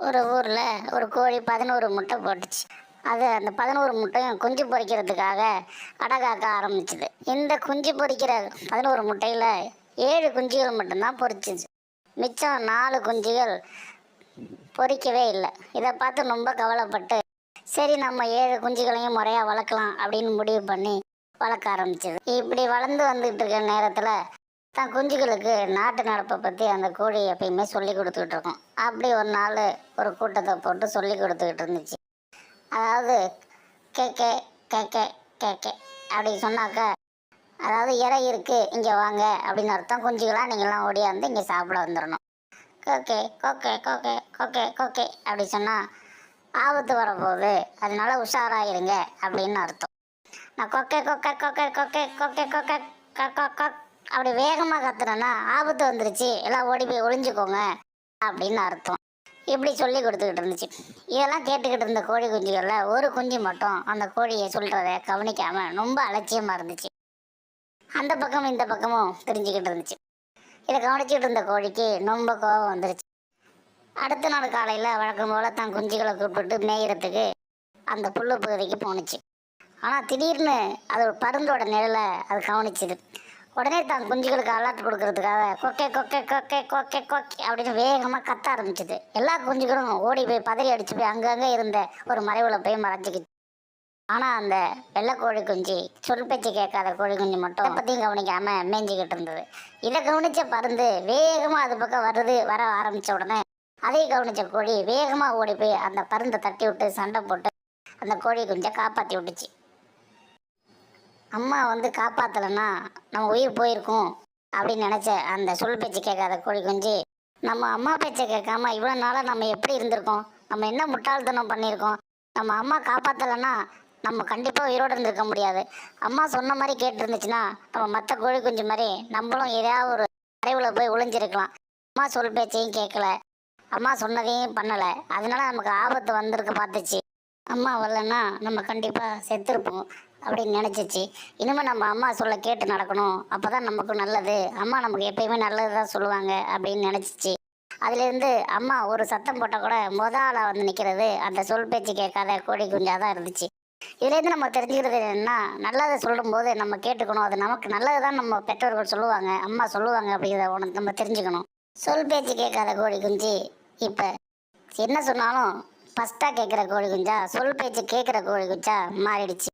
ஒரு ஊரில் ஒரு கோழி பதினோரு முட்டை போட்டுச்சு. அது அந்த பதினோரு முட்டையும் குஞ்சு பொரிக்கிறதுக்காக அடகாக்க ஆரம்பிச்சுது. இந்த குஞ்சு பொரிக்கிற பதினோரு முட்டையில் ஏழு குஞ்சுகள் மட்டும்தான் பொரிச்சிச்சு மிச்சம் நாலு குஞ்சுகள் பொறிக்கவே இல்லை. இதை பார்த்து ரொம்ப கவலைப்பட்டு சரி நம்ம ஏழு குஞ்சுகளையும் முறையாக வளர்க்கலாம் அப்படின்னு முடிவு பண்ணி வளர்க்க ஆரம்பிச்சது. இப்படி வளர்ந்து வந்துகிட்டு இருக்க நேரத்தில் தான் குஞ்சுகளுக்கு நாட்டு நடப்பை பற்றி அந்த கோழி எப்பயுமே சொல்லி கொடுத்துக்கிட்டு இருக்கோம் அப்படி ஒரு நாள் ஒரு கூட்டத்தை போட்டு சொல்லி கொடுத்துக்கிட்டு இருந்துச்சு அதாவது கேக்கே கேக்கே கேக்கே அப்படி சொன்னாக்க அதாவது இறை இருக்கு இங்கே வாங்க அப்படின்னு அர்த்தம் குஞ்சுகளாக நீங்களாம் ஓடியாந்து இங்கே சாப்பிட வந்துடணும் கோகே கோகே கோகே கோகே கோகே அப்படி சொன்னால் ஆபத்து வரப்போகுது அதனால உஷாராயிருங்க அப்படின்னு அர்த்தம் நான் கொக்கே கொக்கே கொக்கே கொக்கே கொக்கே கொக்கை கொக்கை அப்படி வேகமாக கத்துனேன்னா ஆபத்து வந்துருச்சு. எல்லாம் ஓடி போய் ஒளிஞ்சுக்கோங்க அப்படின்னு அர்த்தம். இப்படி சொல்லி கொடுத்துக்கிட்டு இருந்துச்சு. இதெல்லாம் கேட்டுக்கிட்டு இருந்த கோழி குஞ்சுகளில் ஒரு குஞ்சு மட்டும் அந்த கோழியை சொல்கிறத கவனிக்காமல் ரொம்ப அலட்சியமாக இருந்துச்சு. அந்த பக்கம் இந்த பக்கமும் தெரிஞ்சுக்கிட்டு இருந்துச்சு. இதை கவனிச்சுக்கிட்டு இருந்த கோழிக்கு ரொம்ப கோபம் வந்துருச்சு. அடுத்த நாள் காலையில் வழக்கம் போல் தன் குஞ்சுகளை கூப்பிட்டு மேயிறதுக்கு அந்த புல்லு பகுதிக்கு போணுச்சு. ஆனால் திடீர்னு அது ஒரு பருந்தோட நிழலை அது கவனிச்சுது. உடனே தான் குஞ்சுகளுக்கு அலர்ட் கொடுக்கறதுக்காக கொக்கே கொக்கே கொக்கே கொக்கே கொக்கே அப்படின்னு வேகமாக கத்த ஆரம்பிச்சுது. எல்லா குஞ்சுகளும் ஓடி போய் பதறி அடிச்சு போய் அங்கங்கே இருந்த ஒரு மறைவில் போய் மறைஞ்சிக்கிச்சு. ஆனால் அந்த வெள்ளை கோழி குஞ்சு சொல் பேச்சு கேட்காத கோழி குஞ்சு மட்டும் பற்றியும் கவனிக்காமல் மேய்ஞ்சிக்கிட்டு இருந்தது. இதை கவனித்த பருந்து வேகமாக அது பக்கம் வருது வர ஆரம்பித்த உடனே அதையும் கவனித்த கோழி வேகமாக ஓடி போய் அந்த பருந்தை தட்டி விட்டு சண்டை போட்டு அந்த கோழி குஞ்சை காப்பாற்றி விட்டுச்சு. அம்மா வந்து காப்பாற்றலைன்னா நம்ம உயிர் போயிருக்கும் அப்படின்னு நினச்ச அந்த சொல் பேச்சு கேட்காத கோழி குஞ்சு நம்ம அம்மா பேச்சை கேட்காம இவ்வளோ நாளாக நம்ம எப்படி இருந்திருக்கோம்? நம்ம என்ன முட்டாள்தனம் பண்ணியிருக்கோம்? நம்ம அம்மா காப்பாற்றலைன்னா நம்ம கண்டிப்பாக உயிரோடு இருந்திருக்க முடியாது. அம்மா சொன்ன மாதிரி கேட்டுருந்துச்சுன்னா நம்ம மற்ற கோழி குஞ்சு மாதிரி நம்மளும் ஏதாவது ஒரு அறைவில் போய் ஒளிஞ்சிருக்கலாம். அம்மா சொல் பேச்சையும் கேட்கல. அம்மா சொன்னதையும் பண்ணலை. அதனால நமக்கு ஆபத்து வந்திருக்க பார்த்துச்சு. அம்மா வரலன்னா நம்ம கண்டிப்பாக செத்துருப்போம். அப்படின்னு நினச்சிச்சு. இனிமேல் நம்ம அம்மா சொல்ல கேட்டு நடக்கணும். அப்போ தான் நமக்கு நல்லது. அம்மா நமக்கு எப்பயுமே நல்லது தான் சொல்லுவாங்க அப்படின்னு நினச்சிச்சு. அதுலேருந்து அம்மா ஒரு சத்தம் போட்டால் கூட மொத ஆளாக வந்து நிற்கிறது அந்த சொல் பேச்சு கேட்காத கோழி குஞ்சாக தான் இருந்துச்சு. இதுலேருந்து நம்ம தெரிஞ்சுக்கிறது என்னென்னா நல்லதை சொல்லும்போது நம்ம கேட்டுக்கணும். அது நமக்கு நல்லது தான் நம்ம பெற்றோர்கள் சொல்லுவாங்க அம்மா சொல்லுவாங்க அப்படிங்கிறத உனக்கு நம்ம தெரிஞ்சுக்கணும். சொல் பேச்சு கேட்காத கோழி குஞ்சு இப்போ என்ன சொன்னாலும் ஃபஸ்ட்டாக கேட்குற கோழி குஞ்சா சொல் பேச்சு கேட்குற கோழி குஞ்சா மாறிடுச்சு.